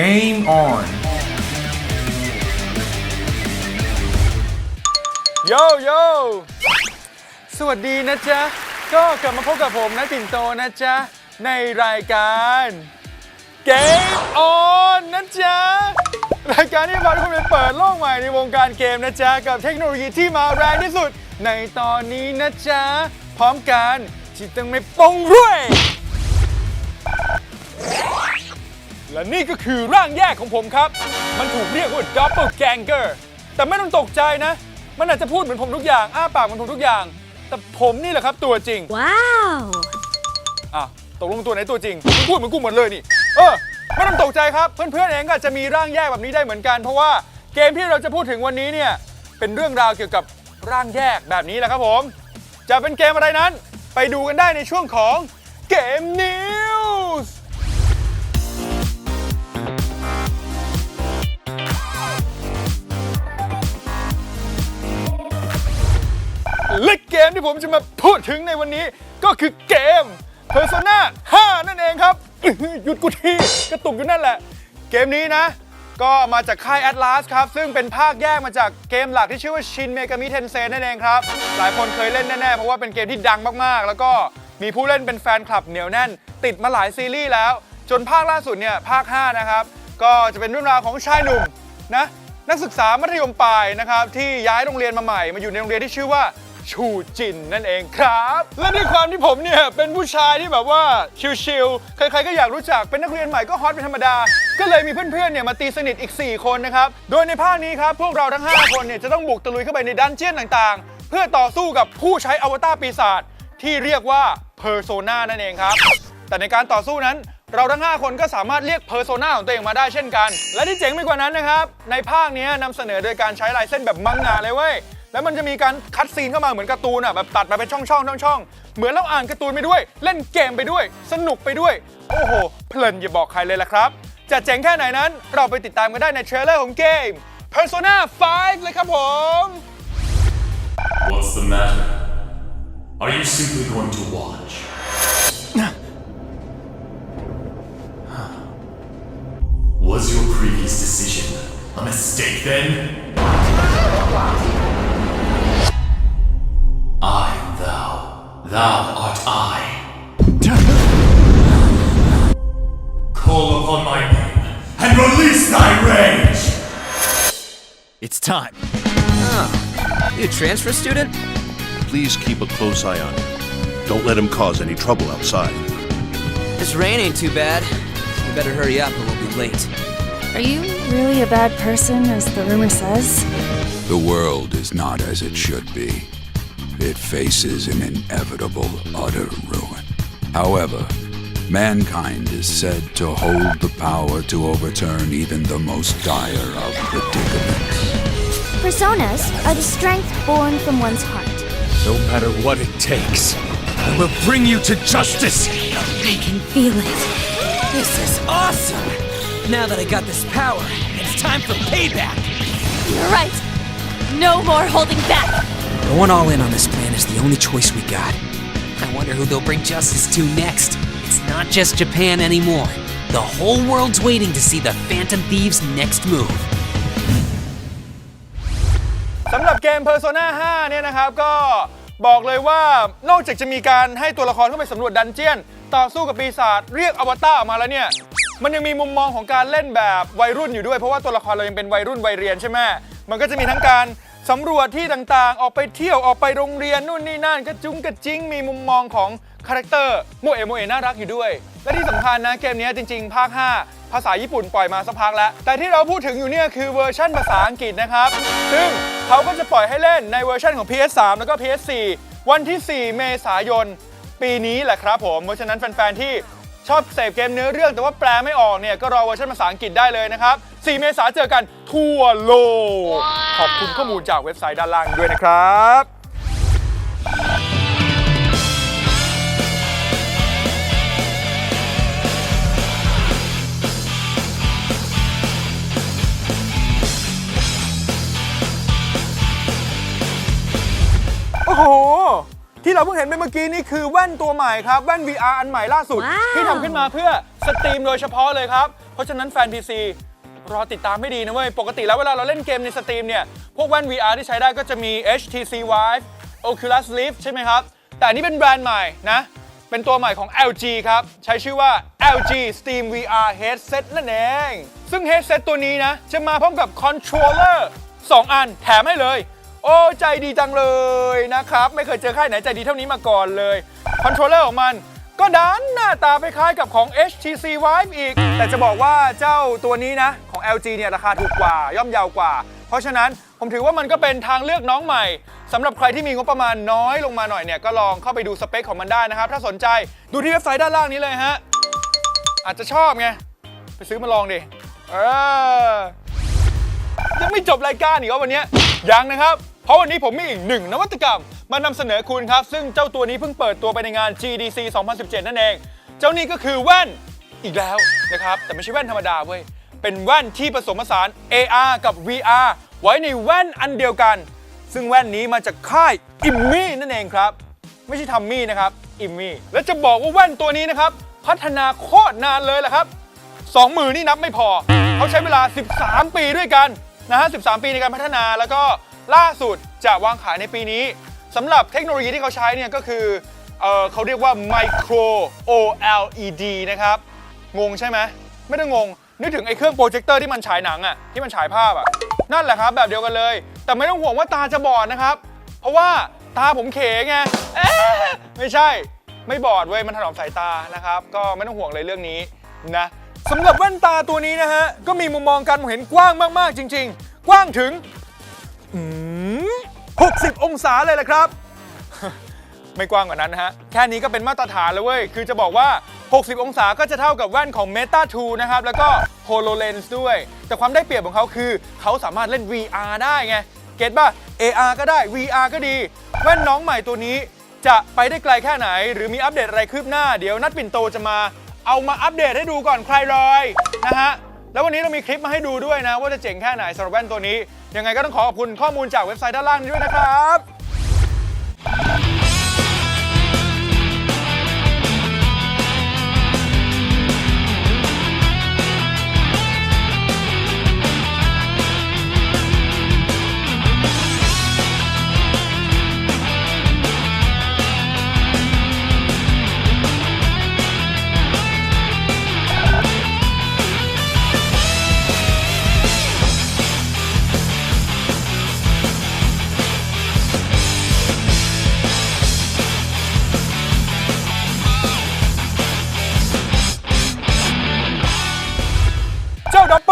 Game on โยโยสวัสดีนะจ๊ะ ก็กลับมาพบกับผมนะปิ่นโตนะจ๊ะ ในรายการ Game On นะจ๊ะ รายการที่พาทุกคนไปเปิดโลกใหม่ในวงการเกมนะจ๊ะ กับเทคโนโลยีที่มาแรงที่สุด ในตอนนี้นะจ๊ะ พร้อมกันที่ต้องไม่ปงรวย และนี่ก็คือร่างแยกของผมครับ มันถูกเรียกว่า Double Ganger แต่ไม่ต้องตกใจนะ มันอาจจะพูดเหมือนผมทุกอย่าง อ้าปากเหมือนผมทุกอย่าง แต่ผมนี่แหละครับตัวจริง Wow! อะตกลงตัวไหนตัวจริงมึงพูดเหมือนกูหมดเลยนี่ เออ ไม่ต้องตกใจครับ เพื่อนๆเองก็อาจจะมีร่างแยกแบบนี้ได้เหมือนกัน เพราะว่าเกมที่เราจะพูดถึงวันนี้เนี่ย เป็นเรื่องราวเกี่ยวกับร่างแยกแบบนี้แหละครับผม จะเป็นเกมอะไรนั้น ไปดูกันได้ในช่วงของเกมนิ และเกมที่ผมจะมาพูดถึงในวันนี้ก็คือเกม Persona 5 นั่นเองครับอื้อหือหยุดกูทีกระตุกอยู่นั่นแหละ เกมนี้นะ ก็มาจากค่าย Atlas ครับ ซึ่งเป็นภาคแยกมาจากเกมหลักที่ชื่อว่า Shin Megami Tensei นั่นเองครับ หลายคนเคยเล่นแน่ๆ เพราะว่าเป็นเกมที่ดังมากๆ แล้วก็มีผู้เล่นเป็นแฟนคลับเหนียวแน่น ติดมาหลายซีรีส์แล้ว จนภาคล่าสุดเนี่ยภาค 5 นะครับ ก็จะเป็นเรื่องราวของชายหนุ่มนะนักศึกษามัธยมปลายนะครับที่ย้ายโรงเรียนมาใหม่มาอยู่ในโรงเรียนที่ชื่อว่า ชูจินนั่นเองครับ และด้วยความที่ผมเนี่ยเป็นผู้ชายที่แบบว่าชิลๆใครๆก็อยากรู้จักเป็นนักเรียนใหม่ก็ฮอตเป็นธรรมดา ก็เลยมีเพื่อนๆเนี่ยมาตีสนิทอีก 4 คนนะครับ โดยในภาคนี้ครับพวกเราทั้ง 5 คนเนี่ยจะต้องบุกตะลุยเข้าไปในดันเจียนต่างๆ เพื่อต่อสู้กับผู้ใช้อวตารปีศาจที่เรียกว่าเพอร์โซนานั่นเองครับ แต่ในการต่อสู้นั้นเราทั้ง 5 คนก็สามารถเรียกเพอร์โซนาของตัวเองมาได้เช่นกัน และที่เจ๋งไปกว่านั้นนะครับ ในภาคนี้นำเสนอโดยการใช้ลายเส้นแบบมังงะเลยเว้ย แล้วมันจะมีการคัดซีนเข้ามาเหมือนการ์ตูนอะแบบตัดมาเป็นช่องๆช่องๆเหมือนเราอ่านการ์ตูนไปด้วย เล่นเกมไปด้วย สนุกไปด้วย โอ้โห เพลินอย่าบอกใครเลยละครับ จะเจ๋งแค่ไหนนั้น เราไปติดตามกันได้ในเทรลเลอร์ของเกม Persona 5 เลยครับผม What's the matter? Are you simply going to watch? Was your previous decision a mistake then? Time. Oh, you a transfer student? Please keep a close eye on him. Don't let him cause any trouble outside. This rain ain't too bad. We better hurry up or we'll be late. Are you really a bad person, as the rumor says? The world is not as it should be. It faces an inevitable utter ruin. However, mankind is said to hold the power to overturn even the most dire of predicaments. Personas are the strength born from one's heart. No matter what it takes, I will bring you to justice! I can feel it. This is awesome! Now that I got this power, it's time for payback! You're right. No more holding back. Going all in on this plan is the only choice we got. I wonder who they'll bring justice to next. It's not just Japan anymore. The whole world's waiting to see the Phantom Thieves' next move. เกม Persona 5 เนี่ยนะครับ ก็บอกเลยว่านอกจากจะมีการให้ตัวละครเข้าไปสำรวจดันเจียน ต่อสู้กับปีศาจเรียกอวตารออกมาแล้วเนี่ย มันยังมีมุมมองของการเล่นแบบวัยรุ่นอยู่ด้วย เพราะว่าตัวละครเรายังเป็นวัยรุ่นวัยเรียนใช่ไหมมันก็จะมีทั้งการสำรวจที่ต่างๆ ออกไปเที่ยวออกไปโรงเรียนนู่นนี่นั่นกระจุงกระจิ้งมีมุมมองของคาแรคเตอร์โมเอะโมเอะน่ารักอยู่ด้วย และที่สำคัญนะเกมนี้จริง ๆ ภาค 5 ภาษาญี่ปุ่นปล่อยมาสักพักแล้ว แต่ที่เราพูดถึงอยู่เนี่ยคือเวอร์ชันภาษาอังกฤษนะครับ ซึ่งเขาก็จะปล่อยให้เล่นในเวอร์ชันของ PS3 แล้วก็ PS4 วันที่ 4 เมษายน ปีนี้แหละครับผม เพราะฉะนั้นแฟนๆ ที่ชอบเสพเกมเนื้อเรื่องแต่ว่าแปลไม่ออกเนี่ย ก็รอเวอร์ชันภาษาอังกฤษได้เลยนะครับ 4 เมษายนเจอกันทั่วโลก ขอบคุณข้อมูลจากเว็บไซต์ด้านล่างด้วยนะครับ โอ้โห ที่เราเพิ่งเห็นไปเมื่อกี้นี่คือแว่นตัวใหม่ครับ แว่น VR อันใหม่ล่าสุด ว้าว ที่ทำขึ้นมาเพื่อสตรีมโดยเฉพาะเลยครับ เพราะฉะนั้นแฟน PC รอติดตามไม่ดีนะเว้ย ปกติแล้วเวลาเราเล่นเกมในสตรีมเนี่ย พวกแว่น VR ที่ใช้ได้ก็จะมี HTC Vive Oculus Rift ใช่ไหมครับ แต่อันนี้เป็นแบรนด์ใหม่นะ เป็นตัวใหม่ของ LG ครับ ใช้ชื่อว่า LG Steam VR Headset นั่นเอง ซึ่ง headset ตัวนี้นะ จะมาพร้อมกับ controller 2 อันแถมให้เลย โอ้ใจดีจังเลยนะครับ ไม่เคยเจอค่ายไหนใจดีเท่านี้มาก่อนเลยคอนโทรลเลอร์ของมันก็ดันหน้าตาไปคล้ายกับของ HTC Vive อีก แต่จะบอกว่าเจ้าตัวนี้นะ ของ LG เนี่ยราคาถูกกว่า ย่อมเยาวกว่า เพราะฉะนั้นผมถือว่ามันก็เป็นทางเลือกน้องใหม่สำหรับใครที่มีงบประมาณน้อยลงมาหน่อยเนี่ย ก็ลองเข้าไปดูสเปคของมันได้นะครับ ถ้าสนใจดูที่เว็บไซต์ด้านล่างนี้เลยฮะ อาจจะชอบไง ไปซื้อมาลองดิ เออ ยังไม่จบรายการอีกวันนี้ยังนะครับ เพราะวันนี้ผมมีอีกหนึ่งนวัตกรรม มานำเสนอคุณครับ ซึ่งเจ้าตัวนี้เพิ่งเปิดตัวไปในงาน GDC 2017 นั่นเอง เจ้านี้ก็คือแว่นอีกแล้วนะครับ แต่ไม่ใช่แว่นธรรมดาเว้ย เป็นแว่นที่ผสมผสาน AR กับ VR ไว้ในแว่นอันเดียวกัน ซึ่งแว่นนี้มาจากค่ายอิมมี่นั่นเองครับ ไม่ใช่ทัมมี่นะครับอิมมี่และจะบอกว่าแว่นตัวนี้นะครับ พัฒนาโคตรนานเลยแหละครับสองมือนี่นับไม่พอ เขาใช้เวลา 13 ปีด้วยกันนะฮะ 13 ปีในการพัฒนาแล้วก็ ล่าสุดจะวางขายในปีนี้สำหรับเทคโนโลยีที่เขาใช้เนี่ยก็คือเออเขาเรียกว่า Micro OLED นะครับ งงใช่ไหมไม่ต้องงง นึกถึงไอ้เครื่องโปรเจคเตอร์ที่มันฉายหนังอะที่มันฉายภาพอะนั่นแหละครับ แบบเดียวกันเลย แต่ไม่ต้องห่วงว่าตาจะบอดนะครับ เพราะว่าตาผมเขไงไม่ใช่ ไม่บอดเว้ยมันถนอมสายตานะครับ ก็ไม่ต้องห่วงเลยเรื่องนี้นะสำหรับแว่นตาตัวนี้นะฮะ ก็มีมุมมองการมองเห็นกว้างมาก ๆ จริง ๆ กว้างถึง 60 องศาเลยแหละครับ ไม่กว้างกว่านั้นนะฮะ แค่นี้ก็เป็นมาตรฐานแล้วเว้ย คือจะบอกว่า 60 องศาก็จะเท่ากับแว่นของ Meta 2 นะครับ แล้วก็ HoloLens ด้วย แต่ความได้เปรียบของเขาคือ เขาสามารถเล่น VR ได้ไง เก็ตป่ะ AR ก็ได้ VR ก็ดี แว่นน้องใหม่ตัวนี้จะไปได้ไกลแค่ไหน หรือมีอัปเดตอะไรคืบหน้า เดี๋ยวนัดปิ่นโตจะมาเอามาอัปเดตให้ดูก่อนใครเลยนะฮะ แล้ววันนี้เรามีคลิปมาให้ดูด้วยนะ ว่าจะเจ๋งแค่ไหนสำหรับแว่นตัวนี้ ยังไงก็ต้องขอขอบคุณข้อมูลจากเว็บไซต์ด้านล่างนี้ด้วยนะครับ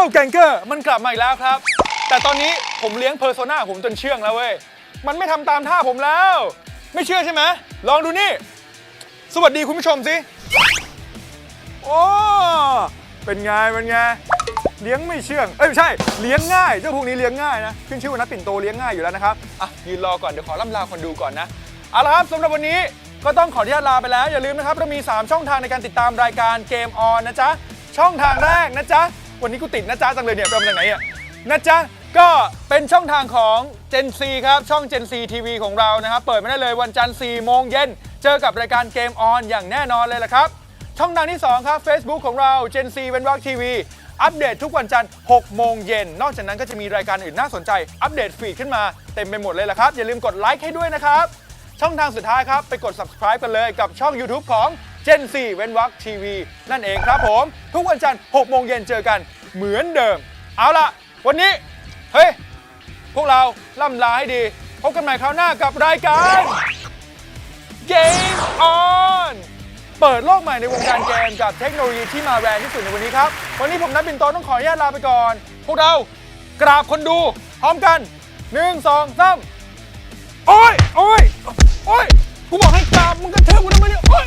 าแกงเกอร์มันกลับมาอีกแล้วครับ แต่ตอนนี้ผมเลี้ยงเพอร์โซนาผมจนเชื่องแล้วเว้ย มันไม่ทำตามท่าผมแล้ว ไม่เชื่อใช่ไหม ลองดูนี่ สวัสดีคุณผู้ชมสิ โอ้ เป็นไง เป็นไง เลี้ยงไม่เชื่อง เอ้ยไม่ใช่ เลี้ยงง่าย เจ้าพวกนี้เลี้ยงง่ายนะ ขึ้นชื่อว่านัดปิ่นโตเลี้ยงง่ายอยู่แล้วนะครับ อะยืนรอก่อน เดี๋ยวขอล่ำลาคนดูก่อนนะ เอาละครับสำหรับวันนี้ก็ต้องขออนุญาตลาไปแล้ว อย่าลืมนะครับเรามี 3 ช่องทางในการติดตามรายการเกมออนนะจ๊ะ ช่องทางแรกนะจ๊ะ วันนี้กูติดนะจ๊ะจังเลยเนี่ยไปเอามาจากไหนอะนะจ๊ะก็เป็นช่องทางของ Gen C ครับ ช่อง Gen C TV ของเรานะครับเปิดไม่ได้เลยวันจันทร์4โมงเย็นเจอกับรายการเกมออนอย่างแน่นอนเลยละครับ ช่องทางที่ 2 ครับ Facebook ของเรา Gen C เว้นวรรคทีวีอัปเดตทุกวันจันทร์6โมงเย็นนอกจากนั้นก็จะมีรายการอื่นน่าสนใจ อัปเดตฟีดขึ้นมาเต็มไปหมดเลยละครับ อย่าลืมกดไลค์ให้ด้วยนะครับ ช่องทางสุดท้ายครับ ไปกด subscribe กันเลยกับช่อง YouTube ของ Gen 4เว้นวรรคทีวี นั่นเองครับผม ทุกวันจันทร์6โมงเย็นเจอกันเหมือนเดิม เอาล่ะ วันนี้ เฮ้ย พวกเราล่ำลาให้ดี พบกันใหม่คราวหน้ากับรายการ Game On เปิดโลกใหม่ในวงการเกมกับเทคโนโลยีที่มาแรงที่สุดในวันนี้ครับ วันนี้ผมนัทบินโตต้องขออนุญาตลาไปก่อน พวกเรากราบคนดู พร้อมกัน 1 2 3 โอ้ย โอ้ย โอ้ย กูบอกให้กราบมึงกระเทือกกูทำไมเนี่ย โอ้ย